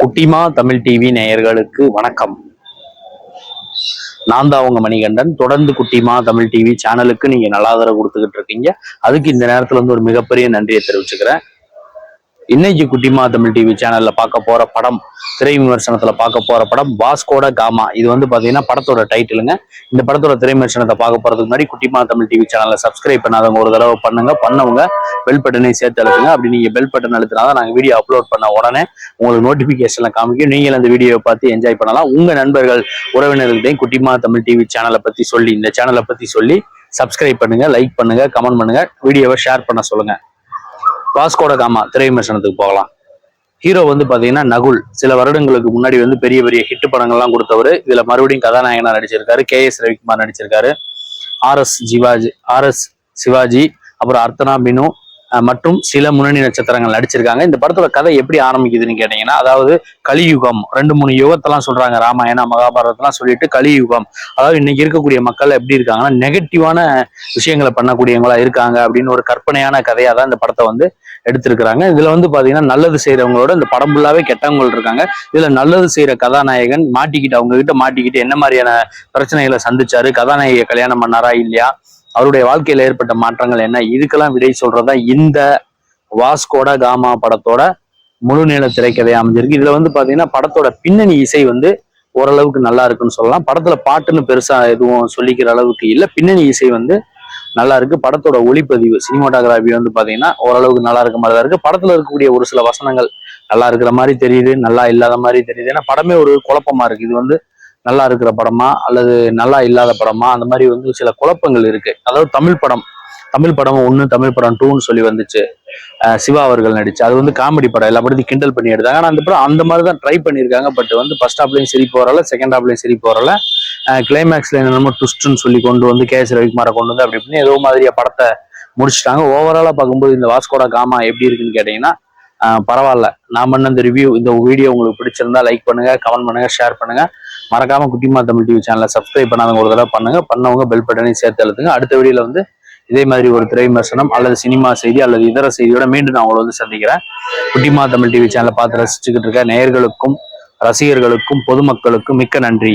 குட்டிமா தமிழ் டிவி நேயர்களுக்கு வணக்கம். நான் தான் உங்க மணிகண்டன். தொடர்ந்து குட்டிமா தமிழ் டிவி சேனலுக்கு நீங்க நல்லாதர கொடுத்துக்கிட்டு இருக்கீங்க. அதுக்கு இந்த நேரத்துல வந்து ஒரு மிகப்பெரிய நன்றியை தெரிவிச்சுக்கிறேன். இன்னைக்கு குட்டிமா தமிழ் டிவி சேனல்ல பார்க்க போற படம் திரை விமர்சனத்துல பார்க்க போற படம் வாஸ்கோட காமா. இது வந்து பாத்தீங்கன்னா படத்தோட டைட்டிலுங்க. இந்த படத்தோட திரை விமர்சனத்தை பார்க்க போறதுக்கு முன்னாடி குட்டிமா தமிழ் டிவி சேனலை சப்ஸ்கிரைப் பண்ணாதவங்க ஒரு தடவை பண்ணுங்க. பண்ணவங்க பெல் பட்டனை சேர்த்து அழுத்துங்க. அப்படி நீங்க பெல் பட்டன் அழுத்தினாதான் நாங்க வீடியோ அப்லோட் பண்ண உடனே உங்களுக்கு நோட்டிபிகேஷன்ல காமிக்கும். நீங்கள் அந்த வீடியோவை பார்த்து என்ஜாய் பண்ணலாம். உங்க நண்பர்கள் உறவினர்கள்டையும் குட்டிமா தமிழ் டிவி சேனலை பத்தி சொல்லி இந்த சேனலை பத்தி சொல்லி சப்ஸ்கிரைப் பண்ணுங்க லைக் பண்ணுங்க கமெண்ட் பண்ணுங்க வீடியோவை ஷேர் பண்ண சொல்லுங்க. வாஸ்கோட காமா திரைவிமர்சனத்துக்கு போகலாம். ஹீரோ வந்து பாத்தீங்கன்னா நகுல். சில வருடங்களுக்கு முன்னாடி வந்து பெரிய பெரிய ஹிட் படங்கள்லாம் கொடுத்தவர். இதுல மறுபடியும் கதாநாயகனா நடிச்சிருக்காரு. கே எஸ் ரவிக்குமார் நடிச்சிருக்காரு. R S Jivaji R S Sivaji அப்புறம் அர்த்தனா பினு மற்றும் சில முன்னணி நட்சத்திரங்கள் நடிச்சிருக்காங்க. இந்த படத்தோட கதை எப்படி ஆரம்பிக்குதுன்னு கேட்டீங்கன்னா அதாவது கலியுகம் ரெண்டு மூணு யுகத்தெல்லாம் சொல்றாங்க. ராமாயணம் மகாபாரதத்தெல்லாம் சொல்லிட்டு கலியுகம். அதாவது இன்னைக்கு இருக்கக்கூடிய மக்கள் எப்படி இருக்காங்கன்னா நெகட்டிவான விஷயங்களை பண்ணக்கூடியவங்களா இருக்காங்க அப்படின்னு ஒரு கற்பனையான கதையா தான் இந்த படத்தை வந்து எடுத்திருக்கிறாங்க. இதுல வந்து பாத்தீங்கன்னா நல்லது செய்யறவங்களோட இந்த படம் ஃபுல்லாவே கெட்டவங்க இருக்காங்க. இதுல நல்லது செய்யற கதாநாயகன் மாட்டிக்கிட்டு அவங்க கிட்ட மாட்டிக்கிட்டு என்ன மாதிரியான பிரச்சனைகளை சந்திச்சாரு? கதாநாயகியை கல்யாணம் பண்ணாரா? இல்லையா? அவருடைய வாழ்க்கையில ஏற்பட்ட மாற்றங்கள் என்ன? இதுக்கெல்லாம் விடை சொல்றதா இந்த வாஸ்கோட காமா படத்தோட முழு நீள திரைக்கதை அமைஞ்சிருக்கு. இதுல வந்து பாத்தீங்கன்னா படத்தோட பின்னணி இசை வந்து ஓரளவுக்கு நல்லா இருக்குன்னு சொல்லலாம். படத்துல பாட்டுன்னு பெருசா எதுவும் சொல்லிக்கிற அளவுக்கு இல்ல. பின்னணி இசை வந்து நல்லா இருக்கு. படத்தோட ஒளிப்பதிவு சினிமாட்டோகிராஃபி வந்து பாத்தீங்கன்னா ஓரளவுக்கு நல்லா இருக்க மாதிரி தான் இருக்கு. படத்துல இருக்கக்கூடிய ஒரு சில வசனங்கள் நல்லா இருக்கிற மாதிரி தெரியுது நல்லா இல்லாத மாதிரி தெரியுது. ஏன்னா படமே ஒரு குழப்பமா இருக்கு. இது வந்து நல்லா இருக்கிற படமா அல்லது நல்லா இல்லாத படமா? அந்த மாதிரி வந்து சில குழப்பங்கள் இருக்கு. அதாவது தமிழ் படம் தமிழ் படம் ஒன்று தமிழ் படம் டூன்னு சொல்லி வந்துச்சு. சிவா அவர்கள் நடிச்சு அது வந்து காமெடி படம். எல்லா படத்தையும் கிண்டல் பண்ணி எடுத்தாங்க. ஆனால் அந்த படம் அந்த மாதிரி தான் ட்ரை பண்ணியிருக்காங்க. பட் வந்து ஃபர்ஸ்ட் ஹாப்லையும் சரி வரல செகண்ட் ஹாப்லையும் சரி வரல. கிளைமேக்ஸ்ல என்னென்னமோ ட்விஸ்ட்னு சொல்லி கொண்டு வந்து கே எஸ் ரவிக்குமாரை கொண்டு வந்து அப்படி இப்படின்னு ஏதோ மாதிரியா படத்தை முடிச்சிட்டாங்க. ஓவராலா பார்க்கும்போது இந்த வாஸ்கோட காமா எப்படி இருக்குன்னு கேட்டீங்கன்னா பரவாயில்ல. நான் பண்ண இந்த ரிவ்யூ இந்த வீடியோ உங்களுக்கு பிடிச்சிருந்தா லைக் பண்ணுங்க கமெண்ட் பண்ணுங்க ஷேர் பண்ணுங்க. மறக்காம குட்டிமா தமிழ் டிவி சேனலை சப்ஸ்கிரைப் பண்ணாதவங்க ஒரு தடவை பண்ணுங்க. பண்ணவங்க பெல் பட்டனையும் சேர்த்து அழுத்துங்க. அடுத்த வீடியோல வந்து இதே மாதிரி ஒரு திரை விமர்சனம் அல்லது சினிமா செய்தி அல்லது இதர செய்தியோட மீண்டும் நான் உங்களை வந்து சந்திக்கிறேன். குட்டிமா தமிழ் டிவி சேனலை பார்த்து ரசிச்சுக்கிட்டு இருக்க நேயர்களுக்கும் ரசிகர்களுக்கும் பொதுமக்களுக்கும் மிக்க நன்றி.